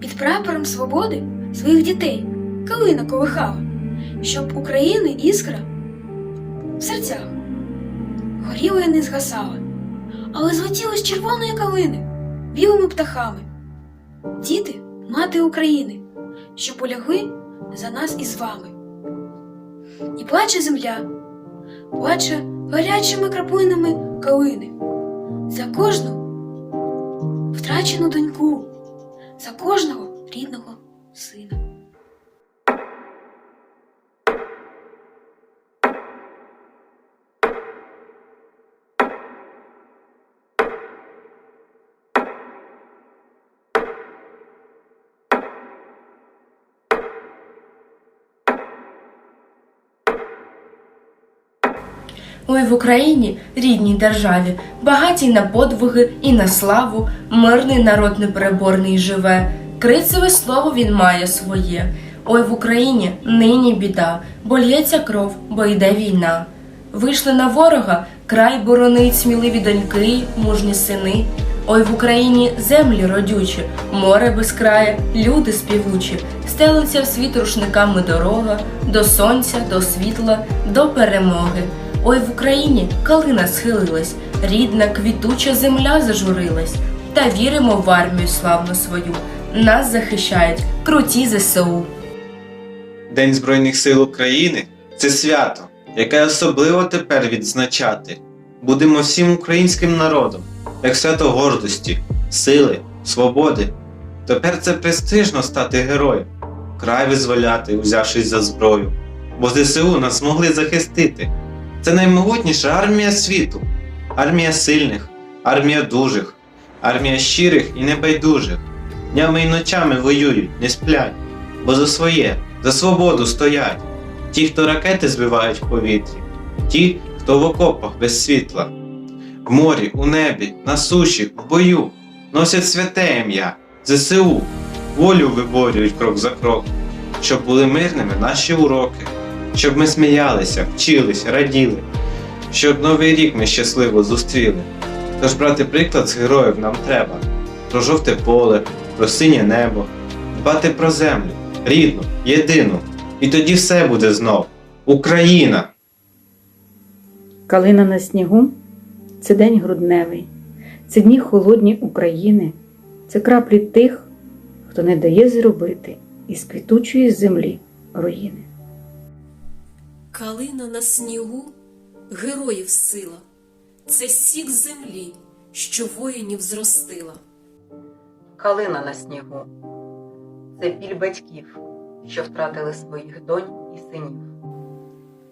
під прапором свободи своїх дітей калина колихала, щоб України іскра в серцях горіла і не згасала, але злетіла з червоної калини білими птахами. Діти, мати України, що полягли за нас із вами. І плаче земля, плаче гарячими краплинами калини за кожну втрачену доньку, за кожного рідного сина. Ой в Україні, рідній державі, багатій на подвиги і на славу, мирний народ непереборний живе, крицеве слово він має своє. Ой в Україні нині біда, бо лється кров, бо йде війна. Вийшли на ворога, край боронить сміливі доньки, мужні сини. Ой в Україні землі родючі, море без безкрає, люди співучі, стелиться в світ рушниками дорога, до сонця, до світла, до перемоги. Ой в Україні калина схилилась, рідна квітуча земля зажурилась, та віримо в армію славну свою. Нас захищають круті ЗСУ. День Збройних сил України це свято, яке особливо тепер відзначати. Будемо всім українським народом, як свято гордості, сили, свободи. Тепер це престижно стати героєм, край визволяти, узявшись за зброю, бо ЗСУ нас змогли захистити. Це наймогутніша армія світу, армія сильних, армія дужих, армія щирих і небайдужих. Днями і ночами воюють, не сплять, бо за своє, за свободу стоять. Ті, хто ракети збивають в повітрі, ті, хто в окопах без світла, в морі, у небі, на суші, в бою, носять святе ім'я, ЗСУ, волю виборюють крок за кроком, щоб були мирними наші уроки, щоб ми сміялися, вчились, раділи, щоб новий рік ми щасливо зустріли. Тож брати приклад з героїв нам треба про жовте поле, про синє небо, дбати про землю, рідну, єдину. І тоді все буде знов. Україна! Калина на снігу це день грудневий, це дні холодні України, це краплі тих, хто не дає зробити із квітучої землі руїни. Калина на снігу героїв сила, це сік землі, що воїнів зростила. Калина на снігу. Це біль батьків, що втратили своїх донь і синів.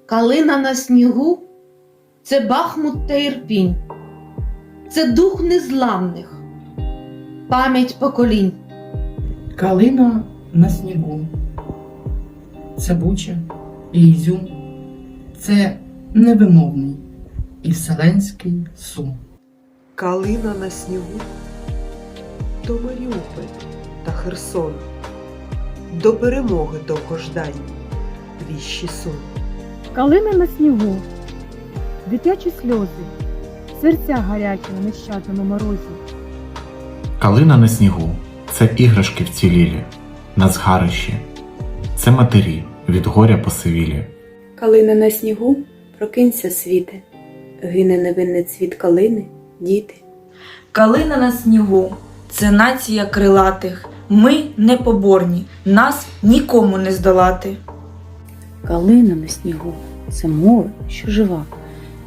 Калина на снігу це Бахмут та Ірпінь, це дух незламних, пам'ять поколінь. Калина на снігу. Це Буча і Ізюм. Це невимовний і вселенський сум. Калина на снігу до Маріуполь та Херсон, до перемоги довгождані, віщі сон. Калина на снігу, дитячі сльози, серця гарячі на нещадному морозі. Калина на снігу це іграшки вцілілі, на згарищі, це матері від горя посивілі. Калина на снігу, прокинься світе, гине невинний цвіт калини, діти. Калина на снігу це нація крилатих. Ми непоборні, нас нікому не здолати. Калина на снігу це мова, що жива,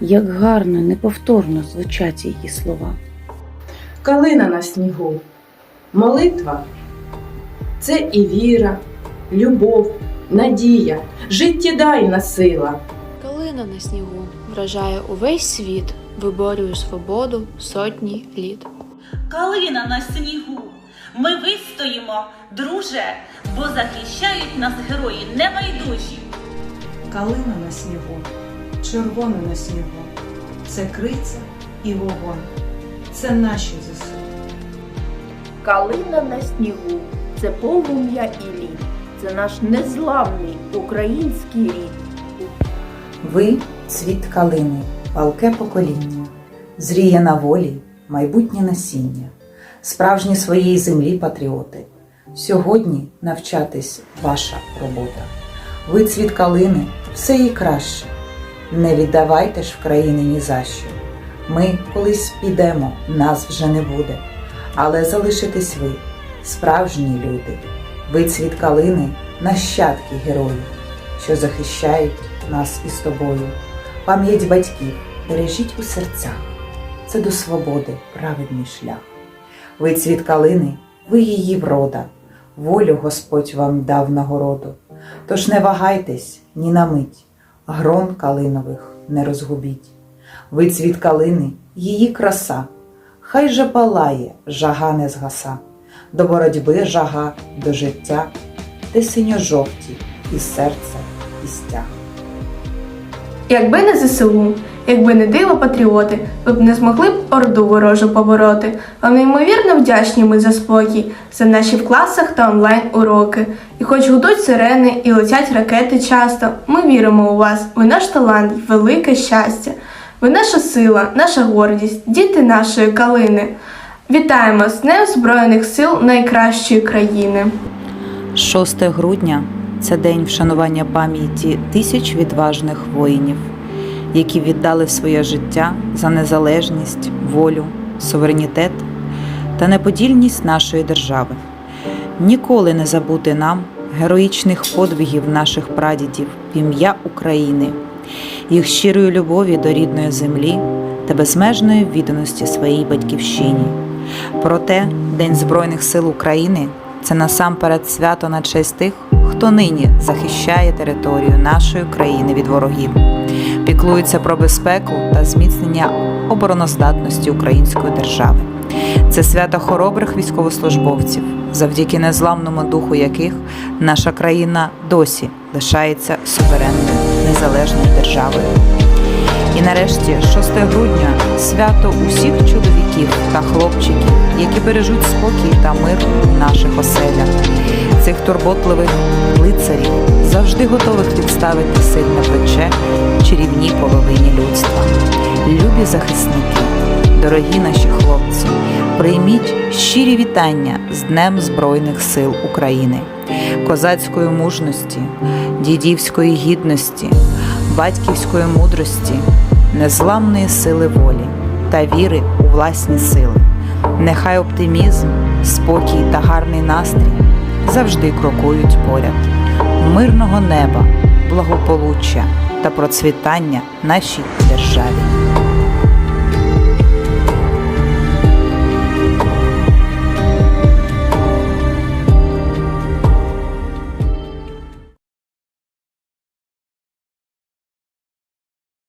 як гарно, неповторно звучать її слова. Калина на снігу. Молитва це і віра, любов, надія, життєдайна сила. Калина на снігу вражає увесь світ, виборює свободу сотні літ. Калина на снігу. Ми вистоїмо, друже, бо захищають нас герої небайдужі. Калина на снігу, червона на снігу, це криця і вогонь, це наші ЗСУ. Калина на снігу це полум'я і лід, це наш незламний український рід. Ви цвіт калини, палке покоління, зріє на волі майбутнє насіння, справжні своєї землі патріоти, Сьогодні навчатись ваша робота. Ви цвіт калини, все їй краще. Не віддавайте ж в країни ні за що. Ми колись підемо, нас вже не буде. Але залишитесь ви, справжні люди. Ви цвіт калини, нащадки героїв, що захищають нас із тобою. Пам'ять батьків бережіть у серцях. Це до свободи праведний шлях. Ви цвіт калини, ви її врода, волю Господь вам дав нагороду. Тож не вагайтесь ні на мить, грон калинових не розгубіть. Ви цвіт калини, її краса, хай же палає, жага не згаса, до боротьби жага, до життя, ти синьо-жовті, і серце, і стяг. Якби не ЗСУ, якби не диво патріоти, ви б не змогли б орду ворожу побороти. Вам неймовірно вдячні ми за спокій, за наші в класах та онлайн уроки. І хоч гудуть сирени і летять ракети часто, ми віримо у вас, ви наш талант, велике щастя. Ви наша сила, наша гордість, діти нашої калини. Вітаємо з Днем Збройних сил найкращої країни. 6 грудня це день вшанування пам'яті тисяч відважних воїнів, які віддали своє життя за незалежність, волю, суверенітет та неподільність нашої держави. Ніколи не забути нам героїчних подвигів наших прадідів в ім'я України, їх щирої любові до рідної землі та безмежної відданості своїй батьківщині. Проте День Збройних сил України це насамперед свято на честь тих, хто нині захищає територію нашої країни від ворогів, піклується про безпеку та зміцнення обороноздатності української держави. Це свято хоробрих військовослужбовців, завдяки незламному духу яких наша країна досі лишається суверенною незалежною державою. Нарешті 6 грудня свято усіх чоловіків та хлопчиків, які бережуть спокій та мир у наших оселях, цих турботливих лицарів, завжди готових підставити сильне плече чарівній половині людства. Любі захисники, дорогі наші хлопці, прийміть щирі вітання з Днем Збройних сил України, козацької мужності, дідівської гідності, батьківської мудрості, незламної сили волі та віри у власні сили. Нехай оптимізм, спокій та гарний настрій завжди крокують поряд, мирного неба, благополуччя та процвітання нашій державі.